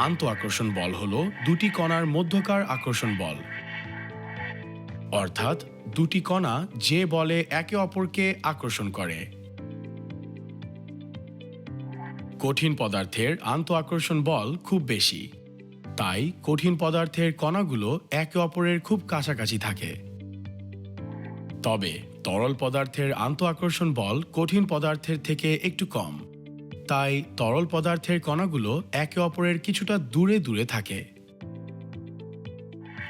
আন্ত আকর্ষণ বল হল দুটি কণার মধ্যকার আকর্ষণ বল। অর্থাৎ দুটি কণা যে বলে একে অপরকে আকর্ষণ করে। কঠিন পদার্থের আন্ত আকর্ষণ বল খুব বেশি। তাই কঠিন পদার্থের কণাগুলো একে অপরের খুব কাছাকাছি থাকে। তবে তরল পদার্থের আন্ত আকর্ষণ বল কঠিন পদার্থের থেকে একটু কম। তাই তরল পদার্থের কণাগুলো একে অপরের কিছুটা দূরে দূরে থাকে।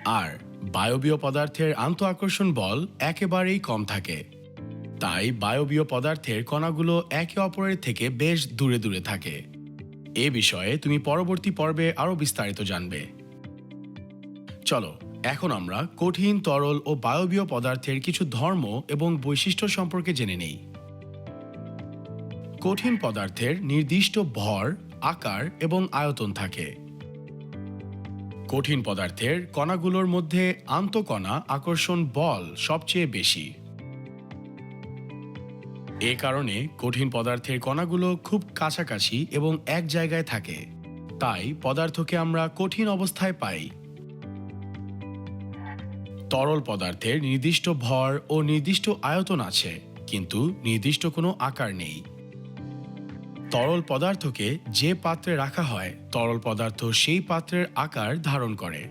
আর বায়বীয় পদার্থের আন্ত আকর্ষণ বল একেবারেই কম থাকে। তাই বায়বীয় পদার্থের কণাগুলো একে অপরের থেকে বেশ দূরে দূরে থাকে। এ বিষয়ে তুমি পরবর্তী পর্বে আরও বিস্তারিত জানবে। চলো, এখন আমরা কঠিন তরল ও বায়বীয় পদার্থের কিছু ধর্ম এবং বৈশিষ্ট্য সম্পর্কে জেনে নেই। কঠিন পদার্থের নির্দিষ্ট ভর, আকার এবং আয়তন থাকে। কঠিন পদার্থের কণাগুলোর মধ্যে আন্তকণা আকর্ষণ বল সবচেয়ে বেশি। এ কারণে কঠিন পদার্থের কণাগুলো খুব কাছাকাছি এবং এক জায়গায় থাকে। তাই পদার্থকে আমরা কঠিন অবস্থায় পাই। তরল পদার্থের নির্দিষ্ট ভর ও নির্দিষ্ট আয়তন আছে, কিন্তু নির্দিষ্ট কোনো আকার নেই। তরল পদার্থকে যে পাত্রে রাখা হয়, তরল পদার্থ সেই পাত্রের আকার ধারণ করে।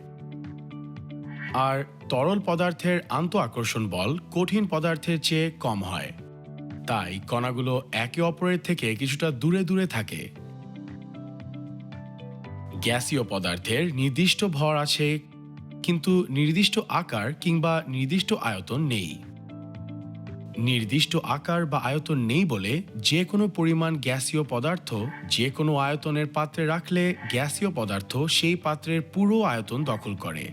আর তরল পদার্থের আন্ত আকর্ষণ বল কঠিন পদার্থের চেয়ে কম হয়। তাই কণাগুলো একে অপরের থেকে কিছুটা দূরে দূরে থাকে। গ্যাসীয় পদার্থের নির্দিষ্ট ভর আছে, কিন্তু নির্দিষ্ট আকার কিংবা নির্দিষ্ট আয়তন নেই। নির্দিষ্ট আকার বা আয়তন নেই বলে যে কোনো পরিমাণ গ্যাসীয় পদার্থ, যে কোনো আয়তনের পাত্রে রাখলে গ্যাসীয় পদার্থ সেই পাত্রের পুরো আয়তন দখল করে।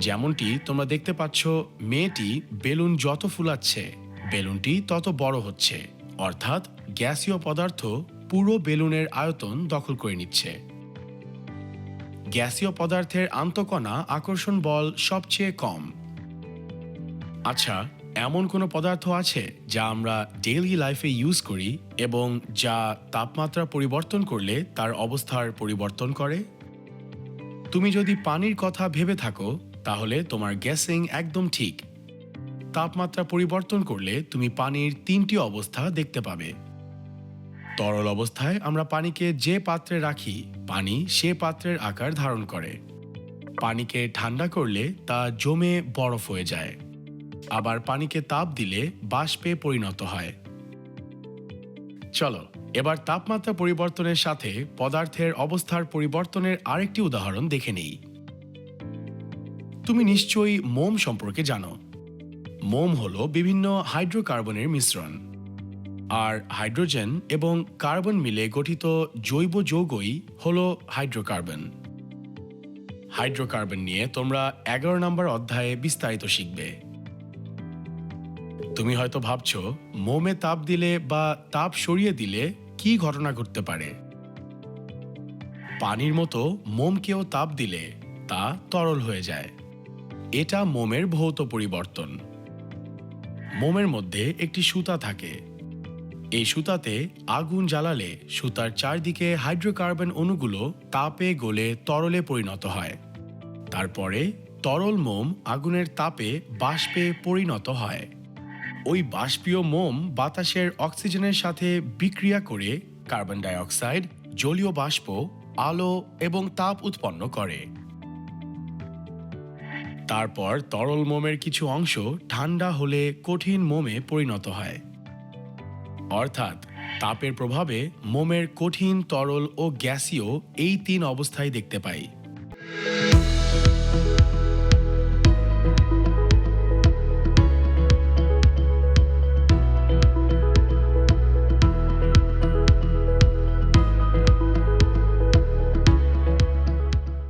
যেমনটি তোমরা দেখতে পাচ্ছ, মেয়েটি বেলুন যত ফুলাচ্ছে, বেলুনটি তত বড় হচ্ছে। অর্থাৎ গ্যাসীয় পদার্থ পুরো বেলুনের আয়তন দখল করে নিচ্ছে। গ্যাসীয় পদার্থের আন্তকণা আকর্ষণ বল সবচেয়ে কম। আচ্ছা এমন কোনো পদার্থ আছে যা আমরা ডেইলি লাইফে ইউজ করি এবং যা তাপমাত্রা পরিবর্তন করলে তার অবস্থার পরিবর্তন করে? তুমি যদি পানির কথা ভেবে থাকো, তাহলে তোমার গ্যাসিং একদম ঠিক। তাপমাত্রা পরিবর্তন করলে তুমি পানির তিনটি অবস্থা দেখতে পাবে। তরল অবস্থায় আমরা পানিকে যে পাত্রে রাখি, পানি সে পাত্রের আকার ধারণ করে। পানিকে ঠান্ডা করলে তা জমে বরফ হয়ে যায়। আবার পানিকে তাপ দিলে বাষ্পে পরিণত হয়। চলো, এবার তাপমাত্রা পরিবর্তনের সাথে পদার্থের অবস্থার পরিবর্তনের আরেকটি উদাহরণ দেখে নেই। তুমি নিশ্চয়ই মোম সম্পর্কে জানো। মোম হল বিভিন্ন হাইড্রোকার্বনের মিশ্রণ। আর হাইড্রোজেন এবং কার্বন মিলে গঠিত জৈব যৌগই হল হাইড্রোকার্বন। হাইড্রোকার্বন নিয়ে তোমরা এগারো নম্বর অধ্যায়ে বিস্তারিত শিখবে। তুমি হয়তো ভাবছ, মোমে তাপ দিলে বা তাপ সরিয়ে দিলে কি ঘটনা ঘটতে পারে? পানির মতো মোমকেও তাপ দিলে তা তরল হয়ে যায়। এটা মোমের ভৌত পরিবর্তন। মোমের মধ্যে একটি সুতা থাকে। এই সুতাতে আগুন জ্বালালে সুতার চারদিকে হাইড্রোকার্বন অণুগুলো তাপে গলে তরলে পরিণত হয়। তারপরে তরল মোম আগুনের তাপে বাষ্পে পরিণত হয়। ওই বাষ্পীয় মোম বাতাসের অক্সিজেনের সাথে বিক্রিয়া করে কার্বন ডাই অক্সাইড জলীয় বাষ্প, আলো এবং তাপ উৎপন্ন করে। তারপর তরল মোমের কিছু অংশ ঠান্ডা হলে কঠিন মোমে পরিণত হয়। অর্থাৎ তাপের প্রভাবে মোমের কঠিন তরল ও গ্যাসীয় এই তিন অবস্থায় দেখতে পাই।